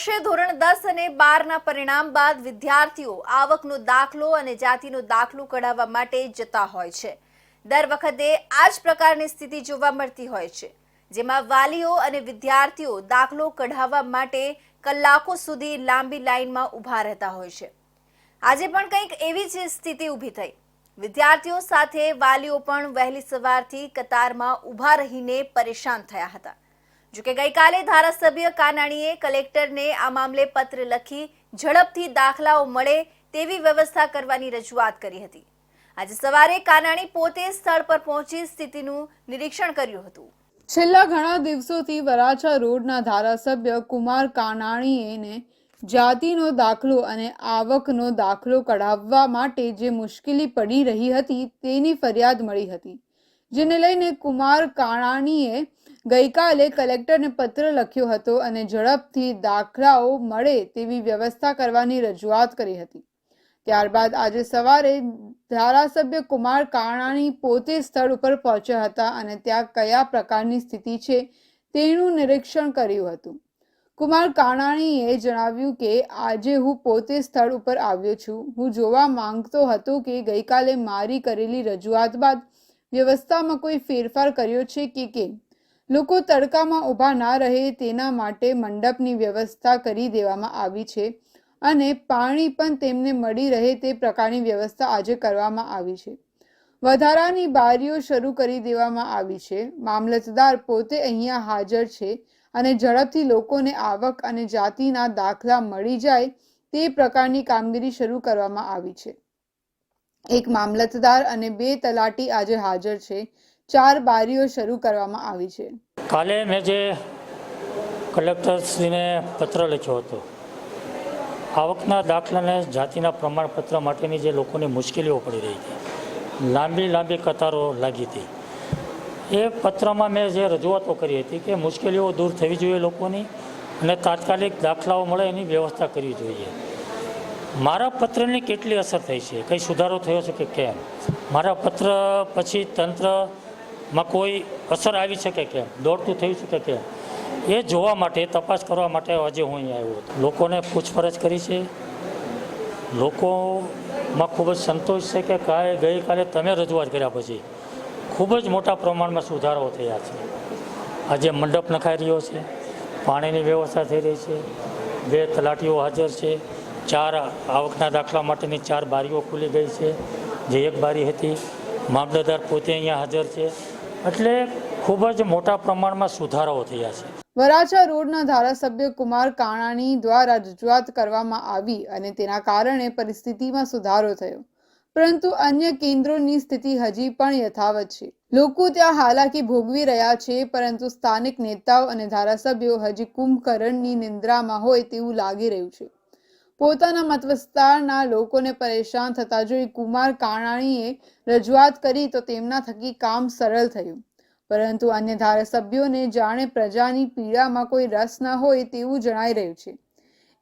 વર્ષે ધોરણ દસ અને બારના પરિણામ બાદ વિદ્યાર્થીઓ આવકનો દાખલો અને જાતિનો દાખલો કઢાવવા માટે જતા હોય છે. દર વખતે આ જ પ્રકારની સ્થિતિ જોવા મળતી હોય છે, જેમાં વાલીઓ અને વિદ્યાર્થીઓ દાખલો કઢાવવા માટે કલાકો સુધી લાંબી લાઇનમાં ઊભા રહેતા હોય છે. આજે પણ કંઈક એવી જ સ્થિતિ ઊભી થઈ. વિદ્યાર્થીઓ સાથે વાલીઓ પણ વહેલી સવારથી કતારમાં ઊભા રહીને પરેશાન થયા હતા. જોકે ગઈકાલે ધારાસભ્ય કાનાણીએ કલેક્ટરને આ મામલે પત્ર લખી ઝડપથી દાખલાઓ મળે તેવી વ્યવસ્થા કરવાની રજૂઆત કરી હતી. આજે સવારે કાનાણી પોતે સ્થળ પર પહોંચી સ્થિતિનું નિરીક્ષણ કર્યું હતું. છેલ્લા ઘણા દિવસોથી વરાછા રોડના ધારાસભ્ય કુમાર કાનાણીએને જાતિનો દાખલો અને આવકનો દાખલો કઢાવવા માટે જે મુશ્કેલી પડી રહી હતી તેની ફરિયાદ મળી હતી. જેને લઈને કુમાર કાણાણીએ ગઈકાલે કલેક્ટરને પત્ર લખ્યો હતો અને ઝડપથી દાખલાઓ મળે તેવી વ્યવસ્થા કરવાની રજૂઆત કરી હતી. ત્યારબાદ આજે સવારે ધારાસભ્ય કુમાર કાણાણી પોતે સ્થળ ઉપર પહોંચ્યા હતા અને ત્યાં કયા પ્રકારની સ્થિતિ છે તેનું નિરીક્ષણ કર્યું હતું. કુમાર કાણાણીએ જણાવ્યું કે, આજે હું પોતે સ્થળ ઉપર આવ્યો છું. હું જોવા માંગતો હતો કે ગઈકાલે મારી કરેલી રજૂઆત બાદ વ્યવસ્થામાં કોઈ ફેરફાર કર્યો છે કે કેમ? લોકો તડકામાં ઊભા ના રહે તેના માટે મંડપની વ્યવસ્થા કરી દેવામાં આવી છે અને પાણી પણ તેમને મળી રહે તે પ્રકારની વ્યવસ્થા આજે કરવામાં આવી છે. વધારાની બારીઓ શરૂ કરી દેવામાં આવી છે. મામલતદાર પોતે અહીંયા હાજર છે અને ઝડપથી લોકોને આવક અને જાતિના દાખલા મળી જાય તે પ્રકારની કામગીરી શરૂ કરવામાં આવી છે. એક મામલતદાર અને બે તલાટી આજે હાજર છે. ચાર બારીઓ શરૂ કરવામાં આવી છે. કાલે મેં જે કલેક્ટરશ્રીને પત્ર લખ્યો હતો, આવકના દાખલાને જાતિના પ્રમાણપત્ર માટેની જે લોકોની મુશ્કેલીઓ પડી રહી હતી, લાંબી લાંબી કતારો લાગી હતી. એ પત્રમાં મેં જે રજૂઆતો કરી હતી કે મુશ્કેલીઓ દૂર થવી જોઈએ લોકોની અને તાત્કાલિક દાખલાઓ મળે એની વ્યવસ્થા કરવી જોઈએ. મારા પત્રની કેટલી અસર થઈ છે? કંઈ સુધારો થયો છે કે કેમ? મારા પત્ર પછી તંત્રમાં કોઈ અસર આવી છે કે કેમ? દોડતું થયું છે કે કેમ? એ જોવા માટે, તપાસ કરવા માટે આજે હું અહીં આવ્યો હતો. લોકોને પૂછપરછ કરી છે. લોકોમાં ખૂબ જ સંતોષ છે કે કાલે ગઈકાલે તમે રજૂઆત કર્યા પછી ખૂબ જ મોટા પ્રમાણમાં સુધારો થયા છે. આજે મંડપ નખાઈ રહ્યો છે. પાણીની વ્યવસ્થા થઈ રહી છે. બે તલાટીઓ હાજર છે. ચાર આવકના દાખલા માટેની ચાર બારીઓ ખુલી ગઈ છે. જે એક બારી હતી. મામલતદાર પોતે અહીંયા હાજર છે. એટલે ખૂબ જ મોટા પ્રમાણમાં સુધારાઓ થયા છે. વરાછા રોડના ધારાસભ્ય કુમાર કાણાણી દ્વારા રજૂઆત કરવામાં આવી અને તેના કારણે પરિસ્થિતિમાં સુધારો થયો. પરંતુ અન્ય કેન્દ્રોની સ્થિતિ હજી પણ યથાવત છે. લોકો ત્યાં હાલાકી ભોગવી રહ્યા છે, પરંતુ સ્થાનિક નેતાઓ અને ધારાસભ્યો હજી કુંભકરણની નિંદ્રામાં હોય તેવું લાગી રહ્યું છે. પોતાના મત વિસ્તારના લોકોને પરેશાન થતા જોઈ કુમાર કાણાણીએ રજૂઆત કરી તો તેમના થકી કામ સરળ થયું. પરંતુ અન્ય ધારાસભ્યોને જાણે પ્રજાની પીડામાં કોઈ રસ ન હોય તેવું જણાઈ રહ્યું છે.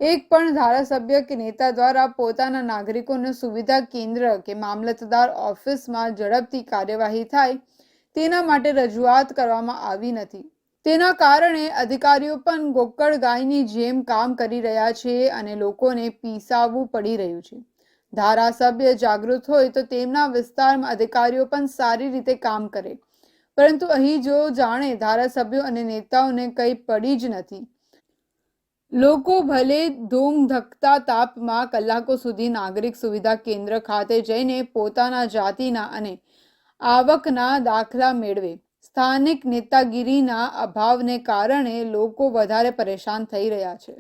એક પણ ધારાસભ્ય કે નેતા દ્વારા પોતાના નાગરિકોને સુવિધા કેન્દ્ર કે મામલતદાર ઓફિસમાં ઝડપથી કાર્યવાહી થાય તેના માટે રજૂઆત કરવામાં આવી નથી. તેના કારણે અધિકારીઓ પણ ગોકળ ગાયની જેમ કામ કરી રહ્યા છે અને લોકોને પીસાવવું પડી રહ્યું છે. ધારાસભ્ય જાગૃત હોય તો તેમના વિસ્તારમાં અધિકારીઓ પણ સારી રીતે કામ કરે. પરંતુ અહીં જો જાણે ધારાસભ્યો અને નેતાઓને કંઈ પડી જ નથી. લોકો ભલે ધૂમ ધકતા તાપમાં કલાકો સુધી નાગરિક સુવિધા કેન્દ્ર ખાતે જઈને પોતાના જાતિના અને આવકના દાખલા મેળવે. સ્થાનિક નેતાગીરીના અભાવને કારણે લોકો વધારે પરેશાન થઈ રહ્યા છે.